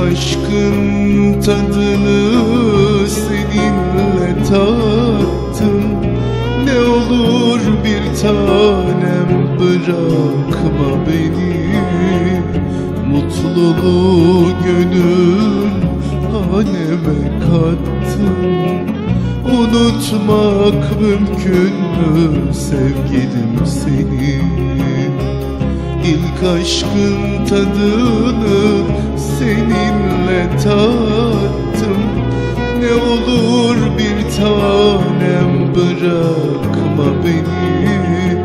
Aşkın tadını seninle tattım. Ne olur bir tanem bırakma beni. Mutluluğu gönül haneme kattım. Unutmak mümkün mü sevgilim seni? İlk aşkın tadını bırakma beni.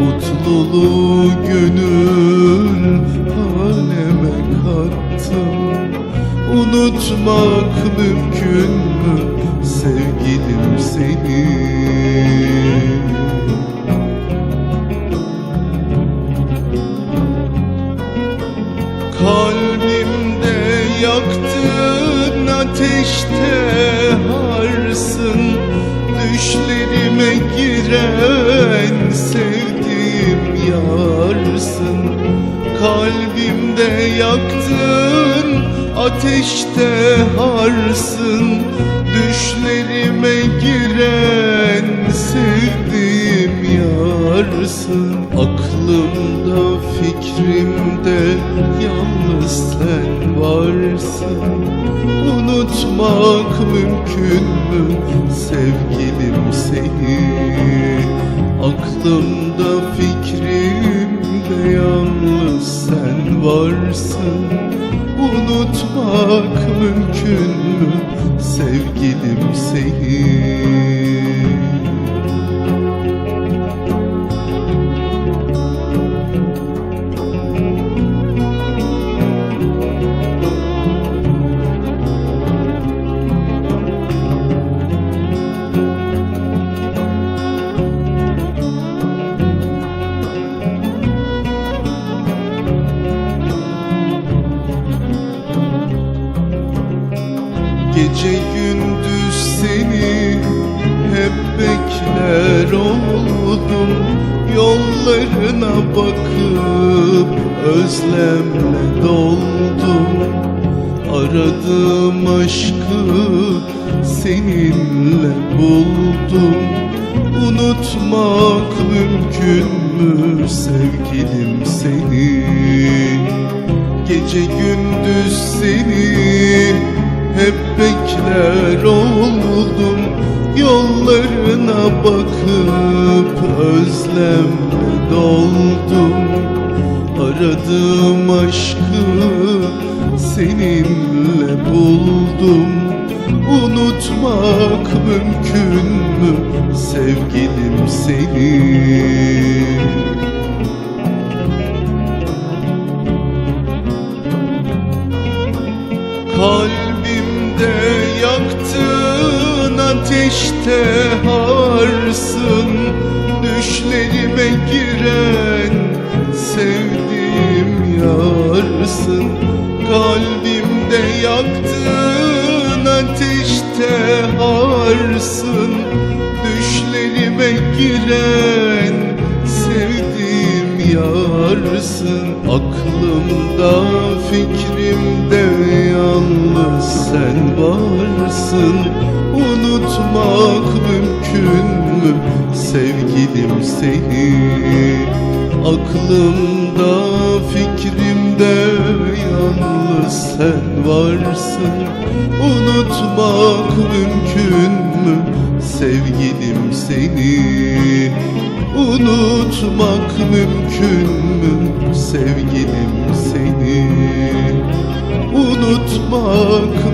Mutluluğu gönül haneme kattım. Unutmak mümkün mü sevgilim seni? Kalbimde yaktığın ateşte harsın giren sevdiğim yarsın. Kalbimde yaktığın ateşte harsın. Düşlerime giren sevdiğim yarsın. Aklımda fikrimde yalnız sen varsın. Unutmak mümkün mü sevgilim seni Aklımda fikrimde yalnız sen varsın. Unutmak mümkün mü? Sevgilim seni Gece gündüz seni hep bekler oldum. Yollarına bakıp özlemle doldum. Aradığım aşkı seninle buldum. Unutmak mümkün mü sevgilim seni? Gece gündüz seni hep bekler oldum Yollarına bakıp özlemle doldum. Aradığım aşkı seninle buldum. Unutmak mümkün mü? Sevgilim seni ateşte harsın Düşlerime giren sevdiğim yarsın. Kalbimde yaktığın ateşte harsın Düşlerime giren sevdiğim yarsın. Aklımda fikrimde yalnız sen varsın Unutmak mümkün mü? Sevgilim seni Aklımda fikrimde yalnız sen varsın. Unutmak mümkün mü? Sevgilim seni Unutmak mümkün mü? Sevgilim seni Unutmak